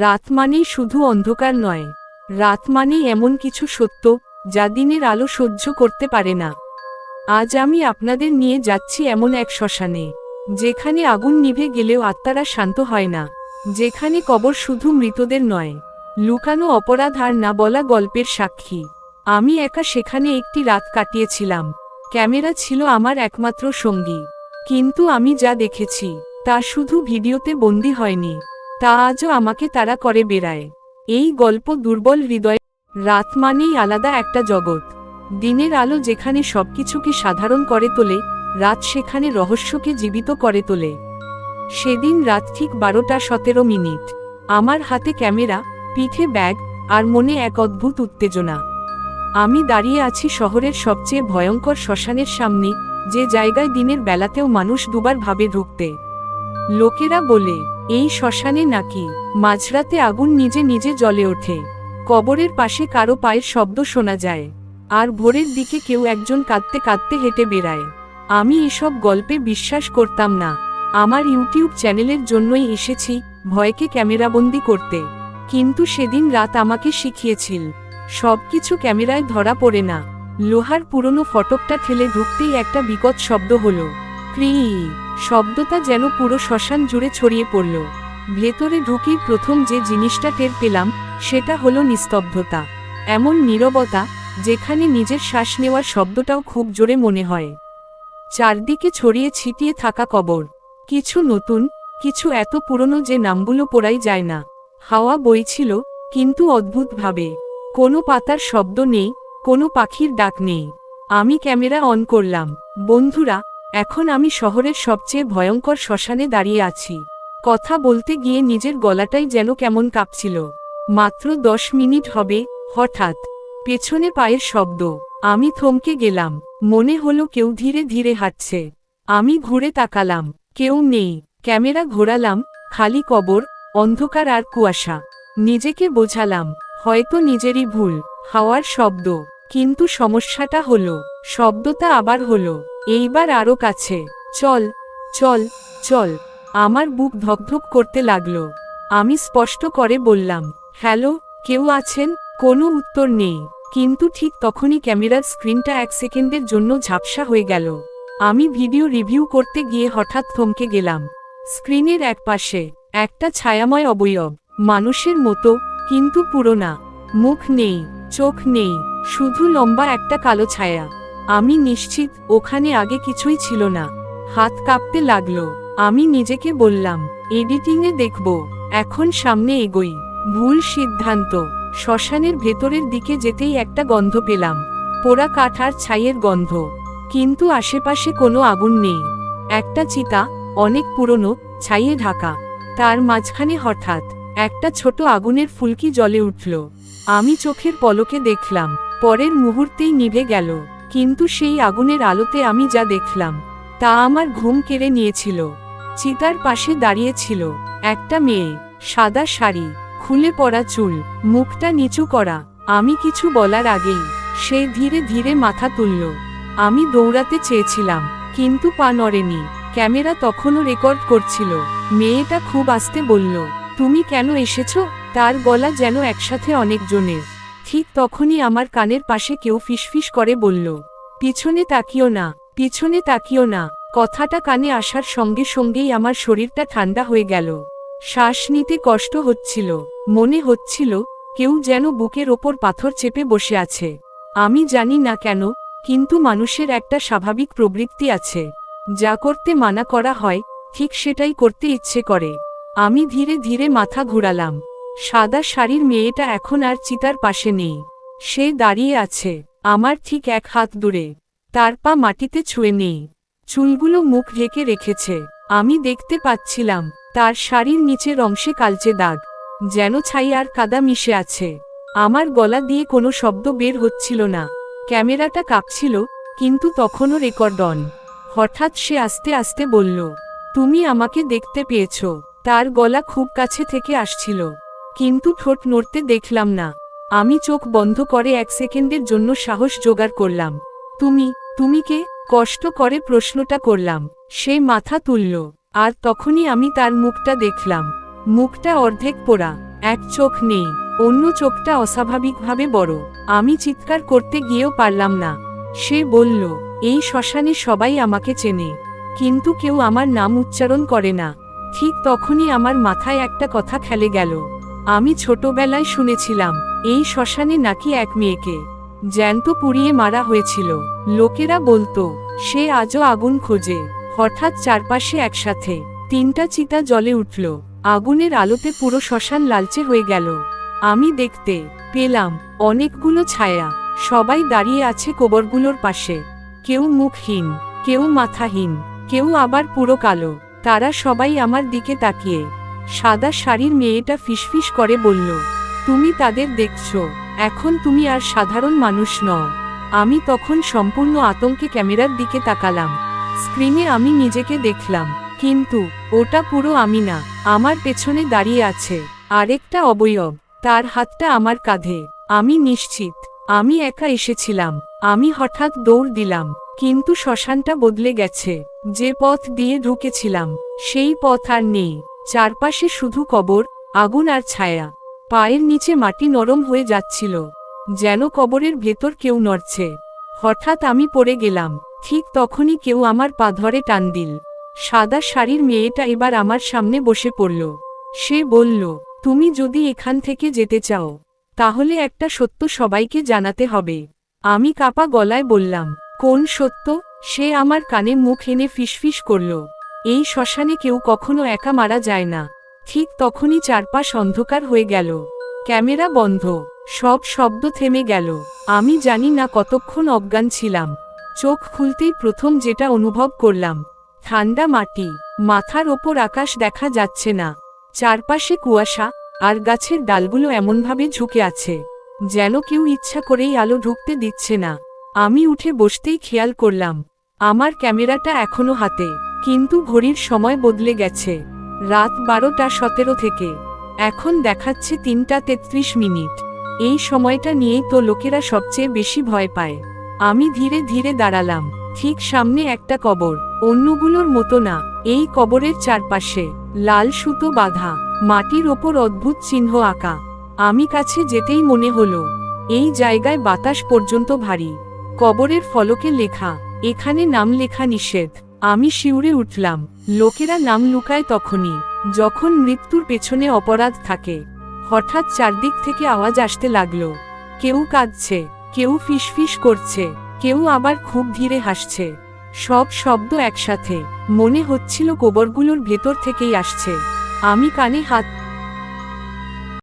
রাত মানেই শুধু অন্ধকার নয়। রাত মানেই এমন কিছু সত্য, যা দিনের আলো সহ্য করতে পারে না। আজ আমি আপনাদের নিয়ে যাচ্ছি এমন এক শ্মশানে, যেখানে আগুন নিভে গেলেও আত্মারা শান্ত হয় না, যেখানে কবর শুধু মৃতদের নয়, লুকানো অপরাধ আর না বলা গল্পের সাক্ষী। আমি একা সেখানে একটি রাত কাটিয়েছিলাম। ক্যামেরা ছিল আমার একমাত্র সঙ্গী। কিন্তু আমি যা দেখেছি, তা শুধু ভিডিওতে বন্দি হয়নি। তা আজও আমাকে তারা করে বেড়ায়। এই গল্প দুর্বল হৃদয়, রাত মানেই আলাদা একটা জগৎ। দিনের আলো যেখানে সবকিছুকে সাধারণ করে তোলে, রাত সেখানে রহস্যকে জীবিত করে তোলে। সেদিন রাত ঠিক বারোটা সতেরো মিনিট। আমার হাতে ক্যামেরা, পিঠে ব্যাগ, আর মনে এক অদ্ভুত উত্তেজনা। আমি দাঁড়িয়ে আছি শহরের সবচেয়ে ভয়ঙ্কর শ্মশানের সামনে, যে জায়গায় দিনের বেলাতেও মানুষ দুবার ভাবে ঢুকতে। লোকেরা বলে এই শ্মশানে নাকি মাঝরাতে আগুন নিজে নিজে জ্বলে ওঠে। কবরের পাশে কারও পায়ের শব্দ শোনা যায়। আর ভোরের দিকে কেউ একজন কাঁদতে কাঁদতে হেঁটে বেড়ায়। আমি এসব গল্পে বিশ্বাস করতাম না। আমার ইউটিউব চ্যানেলের জন্যই এসেছি ভয়কে ক্যামেরাবন্দি করতে। কিন্তু সেদিন রাত আমাকে শিখিয়েছিল, সবকিছু ক্যামেরায় ধরা পড়ে না। লোহার পুরনো ফটকটা ঠেলে ঢুকতেই একটা বিকট শব্দ হলো। ক্রি শব্দটা যেন পুরো শ্মশান জুড়ে ছড়িয়ে পড়ল। ভেতরে ঢুকেই প্রথম যে জিনিসটা টের পেলাম, সেটা হলো নিস্তব্ধতা। এমন নীরবতা, যেখানে নিজের শ্বাস নেওয়ার শব্দটাও খুব জোরে মনে হয়। চারদিকে ছড়িয়ে ছিটিয়ে থাকা কবর। কিছু নতুন, কিছু এত পুরনো যে নামগুলো পড়াই যায় না। হাওয়া বইছিল, কিন্তু অদ্ভুতভাবে। কোনো পাতার শব্দ নেই, কোনো পাখির ডাক নেই। আমি ক্যামেরা অন করলাম। বন্ধুরা এখন আমি শহরের সবচেয়ে ভয়ঙ্কর শ্মশানে দাঁড়িয়ে আছি। কথা বলতে গিয়ে নিজের গলাটাই যেন কেমন কাঁপছিল। মাত্র দশ মিনিট হবে, হঠাৎ। পেছনে পায়ের শব্দ। আমি থমকে গেলাম। মনে হলো কেউ ধীরে ধীরে হাঁটছে। আমি ঘুরে তাকালাম। কেউ নেই। ক্যামেরা ঘোরালাম। খালি কবর, অন্ধকার আর কুয়াশা। নিজেকে বোঝালাম। হয়তো নিজেরই ভুল। হাওয়ার শব্দ। কিন্তু সমস্যাটা হলো, শব্দটা আবার হলো। এইবার আরও কাছে। চল চল চল। আমার বুক ধকধক করতে লাগল। আমি স্পষ্ট করে বললাম, হ্যালো, কেউ আছেন? কোনো উত্তর নেই। কিন্তু ঠিক তখনই ক্যামেরার স্ক্রিনটা এক সেকেন্ডের জন্য ঝাপসা হয়ে গেল। আমি ভিডিও রিভিউ করতে গিয়ে হঠাৎ থমকে গেলাম। স্ক্রিনের একপাশে একটা ছায়াময় অবয়ব, মানুষের মতো, কিন্তু পুরোনা। মুখ নেই, চোখ নেই, শুধু লম্বা একটা কালো ছায়া। আমি নিশ্চিত ওখানে আগে কিছুই ছিল না। হাত কাঁপতে লাগল। আমি নিজেকে বললাম, এডিটিংয়ে দেখব। এখন সামনে এগোই। ভুল সিদ্ধান্ত। শ্মশানের ভেতরের দিকে যেতেই একটা গন্ধ পেলাম। পোড়া কাঠ আর ছাইয়ের গন্ধ। কিন্তু আশেপাশে কোনো আগুন নেই। একটা চিতা, অনেক পুরনো, ছাইয়ে ঢাকা। তার মাঝখানে হঠাৎ একটা ছোট আগুনের ফুলকি জ্বলে উঠল। আমি চোখের পলকে দেখলাম, পরের মুহূর্তেই নিভে গেল। কিন্তু সেই আগুনের আলোতে আমি যা দেখলাম, তা আমার ঘুম কেড়ে নিয়েছিল। চিতার পাশে দাঁড়িয়েছিল একটা মেয়ে, সাদা শাড়ি, খুলে পড়া চুল, মুখটা নিচু করা। আমি কিছু বলার আগেই, সে ধীরে ধীরে মাথা তুলল। আমি দৌড়াতে চেয়েছিলাম, কিন্তু পা নড়েনি। ক্যামেরা তখনও রেকর্ড করছিল। মেয়েটা খুব আস্তে বলল, তুমি কেন এসেছ? তার গলা যেন একসাথে অনেকজনের ঠিক তখনই আমার কানের পাশে কেউ ফিসফিস করে বলল, পিছনে তাকিও না, পিছনে তাকিও না। কথাটা কানে আসার সঙ্গে সঙ্গেই আমার শরীরটা ঠান্ডা হয়ে গেল। শ্বাস নিতে কষ্ট হচ্ছিল, মনে হচ্ছিল, কেউ যেন বুকের ওপর পাথর চেপে বসে আছে। আমি জানি না কেন, কিন্তু মানুষের একটা স্বাভাবিক প্রবৃত্তি আছে। যা করতে মানা করা হয়, ঠিক সেটাই করতে ইচ্ছে করে। আমি ধীরে ধীরে মাথা ঘুরালাম। সাদা শাড়ির মেয়েটা এখন আর চিতার পাশে নেই। সে দাঁড়িয়ে আছে, আমার ঠিক এক হাত দূরে। তার পা মাটিতে ছুঁয়ে নেই। চুলগুলো মুখ ঢেকে রেখেছে। আমি দেখতে পাচ্ছিলাম, তার শাড়ির নিচের অংশে কালচে দাগ। যেন ছাই আর কাদা মিশে আছে। আমার গলা দিয়ে কোনো শব্দ বের হচ্ছিল না। ক্যামেরাটা কাঁপছিল, কিন্তু তখনও রেকর্ড অন। হঠাৎ সে আস্তে আস্তে বলল, তুমি আমাকে দেখতে পেয়েছ। তার গলা খুব কাছে থেকে আসছিল। কিন্তু ঠোঁট নড়তে দেখলাম না। আমি চোখ বন্ধ করে এক সেকেন্ডের জন্য সাহস জোগাড় করলাম। তুমি তুমি কে? কষ্ট করে প্রশ্নটা করলাম। সে মাথা তুলল। আর তখনই আমি তার মুখটা দেখলাম। মুখটা অর্ধেক পোড়া, এক চোখ নেই, অন্য চোখটা অস্বাভাবিকভাবে বড়। আমি চিৎকার করতে গিয়েও পারলাম না। সে বলল, এই শ্মশানে সবাই আমাকে চেনে, কিন্তু কেউ আমার নাম উচ্চারণ করে না। ঠিক তখনই আমার মাথায় একটা কথা খেলে গেল। আমি ছোটবেলায় শুনেছিলাম, এই শ্মশানে নাকি এক মেয়েকে জ্যান্ত পুড়িয়ে মারা হয়েছিল। লোকেরা বলতো, সে আজও আগুন খোঁজে। হঠাৎ চারপাশে একসাথে তিনটা চিতা জলে উঠল। আগুনের আলোতে পুরো শ্মশান লালচে হয়ে গেল। আমি দেখতে পেলাম, অনেকগুলো ছায়া। সবাই দাঁড়িয়ে আছে কোবরগুলোর পাশে। কেউ মুখহীন, কেউ মাথাহীন, কেউ আবার পুরো কালো। তারা সবাই আমার দিকে তাকিয়ে সাদা শাড়ির মেয়েটা ফিসফিস করে বলল, তুমি তাদের দেখছ, এখন তুমি আর সাধারণ মানুষ নও। আমি তখন সম্পূর্ণ আতঙ্কে ক্যামেরার দিকে তাকালাম। স্ক্রিনে আমি নিজেকে দেখলাম, কিন্তু ওটা পুরো আমি না, আমার পেছনে দাঁড়িয়ে আছে, আরেকটা অবয়ব, তার হাতটা আমার কাঁধে। আমি নিশ্চিত, আমি একা এসেছিলাম, আমি হঠাৎ দৌড় দিলাম, কিন্তু শ্মশানটা বদলে গেছে, যে পথ দিয়ে ঢুকেছিলাম, সেই পথ আর নেই। চারপাশে শুধু কবর, আগুন আর ছায়া। পায়ের নিচে মাটি নরম হয়ে যাচ্ছিল, যেন কবরের ভেতর কেউ নড়ছে। হঠাৎ আমি পড়ে গেলাম, ঠিক তখনই কেউ আমার পা ধরে টান দিল। সাদা শাড়ির মেয়েটা এবার আমার সামনে বসে পড়ল। সে বলল, তুমি যদি এখান থেকে যেতে চাও, তাহলে একটা সত্য সবাইকে জানাতে হবে। আমি কাপা গলায় বললাম, কোন সত্য? সে আমার কানে মুখ এনে ফিসফিস করল এই শ্মশানে কেউ কখনো একা মারা যায় না। ঠিক তখনই চারপাশ অন্ধকার হয়ে গেল। ক্যামেরা বন্ধ। সব শব্দ থেমে গেল। আমি জানি না কতক্ষণ অজ্ঞান ছিলাম। চোখ খুলতেই প্রথম যেটা অনুভব করলাম, ঠান্ডা মাটি। মাথার ওপর আকাশ দেখা যাচ্ছে না। চারপাশে কুয়াশা আর গাছের ডালগুলো এমনভাবে ঝুঁকে আছে, যেন কেউ ইচ্ছা করেই আলো ঢুকতে দিচ্ছে না। আমি উঠে বসতেই খেয়াল করলাম, আমার ক্যামেরাটা এখনও হাতে। কিন্তু ঘড়ির সময় বদলে গেছে। রাত বারোটা সতেরো থেকে। এখন দেখাচ্ছে তিনটা তেত্রিশ মিনিট। এই সময়টা নিয়েই তো লোকেরা সবচেয়ে বেশি ভয় পায়। আমি ধীরে ধীরে দাঁড়ালাম। ঠিক সামনে একটা কবর। অন্যগুলোর মতো না। এই কবরের চারপাশে লাল সুতো বাঁধা, মাটির ওপর অদ্ভুত চিহ্ন আঁকা। আমি কাছে যেতেই মনে হলো, এই জায়গায় বাতাস পর্যন্ত ভারী। কবরের ফলকে লেখা, এখানে নাম লেখা নিষেধ। আমি শিউরে উঠলাম। লোকেরা নাম লুকায় তখনই, যখন মৃত্যুর পেছনে অপরাধ থাকে। হঠাৎ চারদিক থেকে আওয়াজ আসতে লাগল। কেউ কাঁদছে, কেউ ফিসফিস করছে, কেউ আবার খুব ধীরে হাসছে। সব শব্দ একসাথে। মনে হচ্ছিল কোবরগুলোর ভেতর থেকেই আসছে। আমি কানে হাত